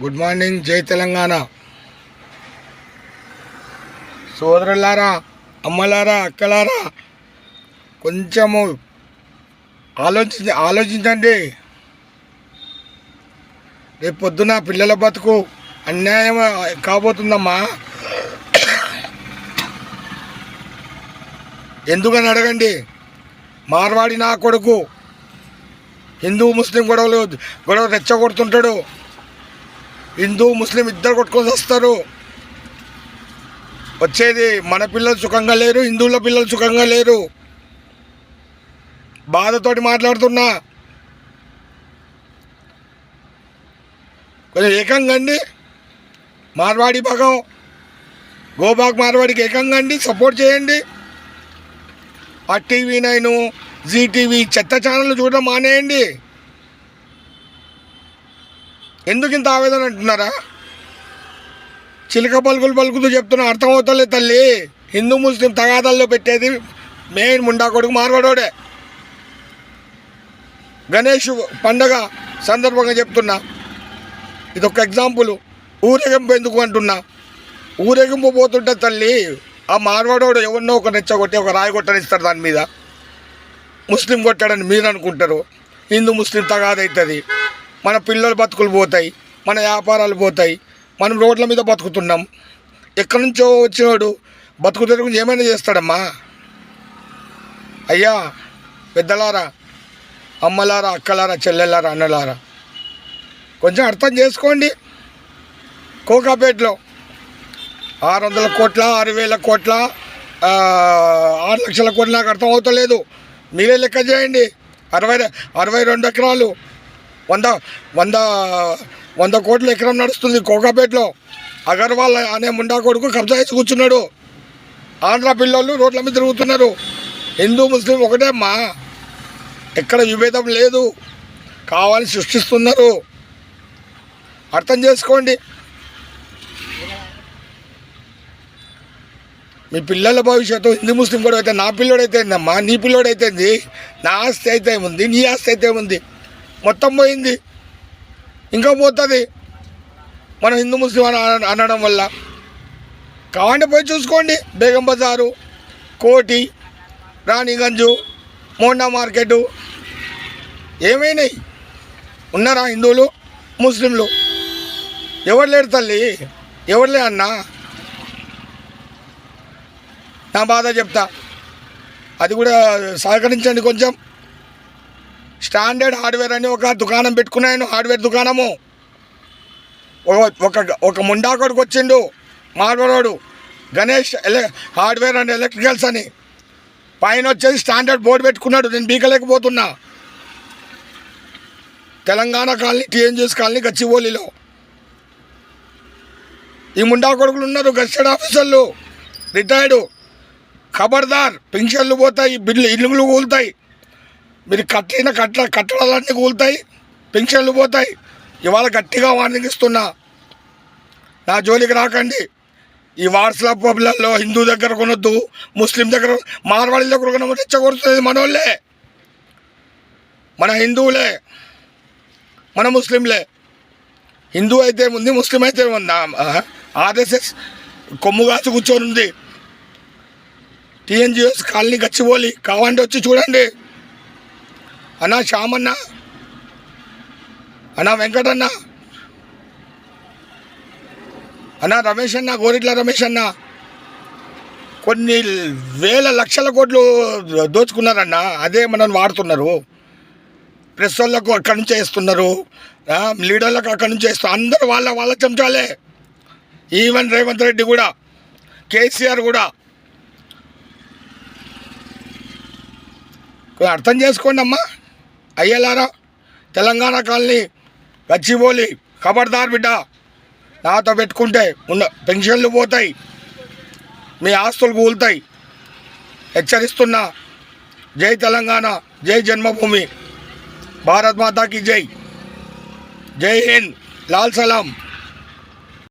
Good morning జై తెలంగాణ. సోదరులారా అమ్మలారా అక్కలారా కొంచెము ఆలోచించ ఆలోచించండి. రేపు పొద్దున పిల్లల బతుకు అన్యాయం కాబోతుందమ్మా. ఎందుకని అడగండి? మార్వాడి నా కొడుకు. హిందూ ముస్లిం గొడవలు గొడవ రెచ్చగొడుతుంటాడు. హిందూ ముస్లిం ఇద్దరు కొట్టుకొని వస్తారు. వచ్చేది మన పిల్లలు సుఖంగా లేరు హిందువుల పిల్లలు సుఖంగా లేరు. బాధతోటి మాట్లాడుతున్నా. కొంచెం ఏకంగా అండి మార్వాడి భాగం. గోబాగ్ మార్వాడికి ఏకంగా అండి సపోర్ట్ చేయండి. ఆ టీవీ నైను జీ టీవీ చెత్త ఛానల్ చూడడం మానేయండి. ఎందుకు ఇంత ఆవేదన అంటున్నారా? చిలక పలుకులు పలుకుతూ చెప్తున్నా అర్థమవుతలే తల్లి. హిందూ ముస్లిం తగాదాల్లో పెట్టేది మెయిన్ ముండా కొడుకు మార్వాడోడే. గణేష్ పండగ సందర్భంగా చెప్తున్నా. ఇది ఒక ఎగ్జాంపుల్ ఊరేగింపు ఎందుకు అంటున్నా? ఊరేగింపు పోతుంటే తల్లి ఆ మార్వాడోడు ఎవరినో ఒక రెచ్చగొట్టి ఒక రాయి కొట్టనిస్తారు దాని మీద. ముస్లిం కొట్టాడని మీరు అనుకుంటారు. హిందూ ముస్లిం తగాదవుతుంది మన పిల్లల బతుకులు పోతాయి మన వ్యాపారాలు పోతాయి మనం రోడ్ల మీద బతుకుతున్నాం. ఎక్కడి నుంచో వచ్చినోడు బతుకు తెరుగు ఏమైనా చేస్తాడమ్మా? అయ్యా పెద్దలారా అమ్మలారా అక్కలారా చెల్లెలారా అన్నలారా కొంచెం అర్థం చేసుకోండి. కోకాపేటలో ఆరు వందల కోట్ల ఆరు వేల కోట్ల ఆరు లక్షల కోట్ల నాకు అర్థం అవుతలేదు. మీరే లెక్క చేయండి. అరవై అరవై రెండు ఎకరాలు వంద వంద వంద కోట్ల ఎకరం నడుస్తుంది కోకాపేటలో. అగర్వాల్ అనే ముండా కొడుకు కబ్జా చేసి కూర్చున్నాడు. ఆంధ్ర పిల్లలు రోడ్ల మీద తిరుగుతున్నారు. హిందూ ముస్లిం ఒకటే అమ్మా. ఎక్కడ విభేదం లేదు. కావాలని సృష్టిస్తున్నారు. అర్థం చేసుకోండి. మీ పిల్లల భవిష్యత్తు హిందూ ముస్లిం కూడా అయితే నా పిల్లోడైతే అమ్మా నీ పిల్లోడైతే నా ఆస్తి అయితే ఉంది నీ ఆస్తి అయితే ఉంది మొత్తం పోయింది. ఇంకా పోతుంది. మనం హిందూ ముస్లిం అని అనడం వల్ల. కావాలంటే పోయి చూసుకోండి. బేగం బజారు కోటి రాణిగంజు మోండా మార్కెటు. ఏమైనాయి? ఉన్నారా హిందువులు ముస్లింలు? ఎవరు లేరు తల్లి? ఎవరు లే అన్నా? నా బాధ చెప్తా. అది కూడా సహకరించండి కొంచెం. స్టాండర్డ్ హార్డ్వేర్ అని ఒక దుకాణం పెట్టుకున్నాను హార్డ్వేర్ దుకాణము. ఒక- ఒక ఒక ముండాకొడుకు వచ్చిండు మార్వరోడు గణేష్ హార్డ్వేర్ అండ్ ఎలక్ట్రికల్స్ అని. పైన వచ్చేసి స్టాండర్డ్ బోర్డు పెట్టుకున్నాడు నేను బీకలేకపోతున్నా. తెలంగాణ కాలనీ టీఎన్జిఎస్ కాలనీ గచ్చిబోలిలో. ఈ ముండా కొడుకులు ఉన్నారు గస్టెడ్ ఆఫీసర్లు. రిటైర్డు. ఖబర్దార్ పెన్షన్లు పోతాయి బిల్లు ఇల్లులు కూలుతాయి. మీరు కట్టిన కట్ట కట్టడాలన్నీ కూలుతాయి పెన్షన్లు పోతాయి. ఇవాళ గట్టిగా వార్నింగ్ ఇస్తున్నా. నా జోలికి రాకండి. ఈ వాట్సాప్లలో హిందూ దగ్గర కొనొద్దు ముస్లిం దగ్గర మార్వాడి దగ్గర కొనమని తెచ్చగొడుతుంది మనోళ్ళే. మన హిందువులే మన ముస్లింలే. హిందూ అయితే ఉంది ముస్లిం అయితే ఉందా ఆర్ఎస్ఎస్ కొమ్ము కాచి కూర్చొని ఉంది టీఎన్జిఎస్ కాలనీ గచ్చిపోలి కావాలంటే వచ్చి చూడండి. అన్నా శ్యామన్న అన్నా వెంకటన్న అన్నా రమేష్ అన్న గోరిట్ల రమేష్ అన్న కొన్ని వేల లక్షల కోట్లు దోచుకున్నారన్న అదే మనం వాడుతున్నారు. ప్రెస్ వాళ్ళకు అక్కడి నుంచి వేస్తున్నారు. లీడర్లకు అక్కడి నుంచి వేస్తున్నారు అందరు వాళ్ళ వాళ్ళ చెంచాలే. ఈవెన్ రేవంత్ రెడ్డి కూడా కేసీఆర్ కూడా. కొంచెం అర్థం చేసుకోండి అమ్మా అయ్యలారా తెలంగాణ కాలనీ గచ్చిబోలి ఖబర్దార్ బిడ్డ. నాతో పెట్టుకుంటే ఉన్న పెన్షన్లు పోతాయి మీ ఆస్తులు కూలుతాయి. హెచ్చరిస్తున్నా జై తెలంగాణ జై జన్మభూమి. భారత్ మాతాకి జై. జై హింద్ లాల్ సలాం.